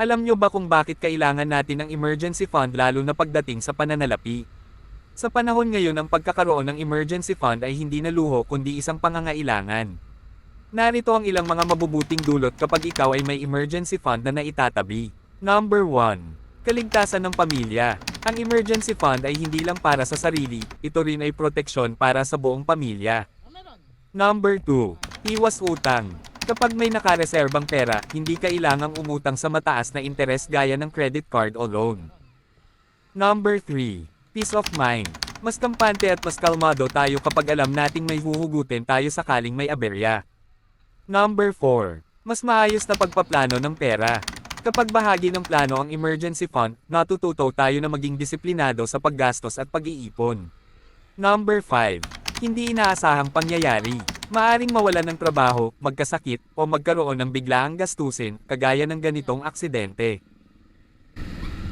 Alam nyo ba kung bakit kailangan natin ng emergency fund lalo na pagdating sa pananalapi? Sa panahon ngayon ang pagkakaroon ng emergency fund ay hindi na luho kundi isang pangangailangan. Narito ang ilang mga mabubuting dulot kapag ikaw ay may emergency fund na naitatabi. Number 1. Kaligtasan ng pamilya. Ang emergency fund ay hindi lang para sa sarili, ito rin ay proteksyon para sa buong pamilya. Number 2. Iwas utang. Kapag may nakareserbang pera, hindi kailangang umutang sa mataas na interes gaya ng credit card o loan. Number 3. Peace of mind. Mas kampante at mas kalmado tayo kapag alam nating may huhugutin tayo sakaling may aberya. Number 4. Mas maayos na pagpaplano ng pera. Kapag bahagi ng plano ang emergency fund, natututo tayo na maging disiplinado sa paggastos at pag-iipon. Number 5. Hindi inaasahang pangyayari. Maaring mawalan ng trabaho, magkasakit, o magkaroon ng biglaang gastusin, kagaya ng ganitong aksidente.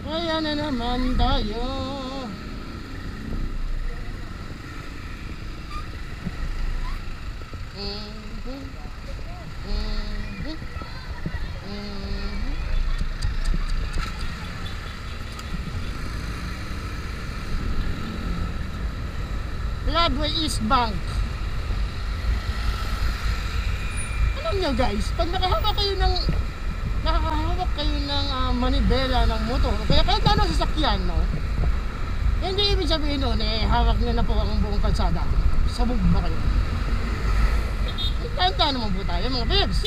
Kaya na naman tayo. Mhm. Mhm. Mhm. Broadway East Bank. Alam nyo guys, pag nakahawak kayo ng nakakahawak kayo ng ah, manibela ng motor, kaya kahit ano sasakyan, no? Hindi ibig sabihin nun, eh, hawak niya na po ang buong kalsada. Sabog ba kayo? Tanda naman po tayo, mga bibs.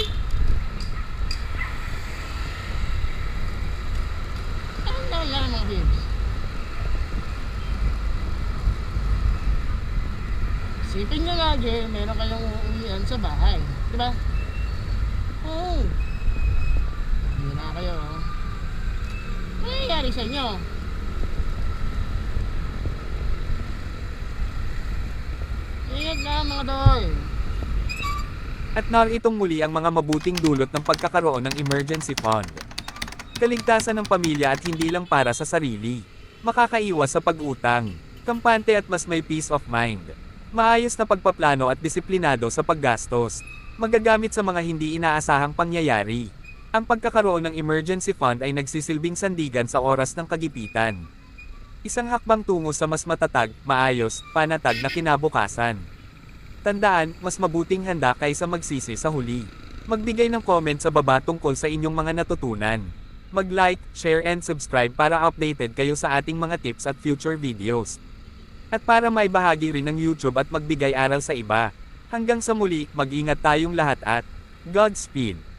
Tanda lang, mga bibs. Isipin nyo lagi, meron kayong uuwian sa bahay. Di ba? Oh. Hindi na kayo. oh. Ano nangyayari sa inyo? Ingat na mga doy. At naritong muli ang mga mabuting dulot ng pagkakaroon ng emergency fund. Kaligtasan ng pamilya at hindi lang para sa sarili. Makakaiwas sa pag-utang. Kampante at mas may peace of mind. Maayos na pagpaplano at disiplinado sa paggastos. Magagamit sa mga hindi inaasahang pangyayari. Ang pagkakaroon ng emergency fund ay nagsisilbing sandigan sa oras ng kagipitan. Isang hakbang tungo sa mas matatag, maayos, panatag na kinabukasan. Tandaan, mas mabuting handa kaysa magsisi sa huli. Magbigay ng comment sa baba tungkol sa inyong mga natutunan. Mag-like, share and subscribe para updated kayo sa ating mga tips at future videos. At para may bahagi rin ng YouTube at magbigay aral sa iba. Hanggang sa muli, mag-ingat tayong lahat at Godspeed!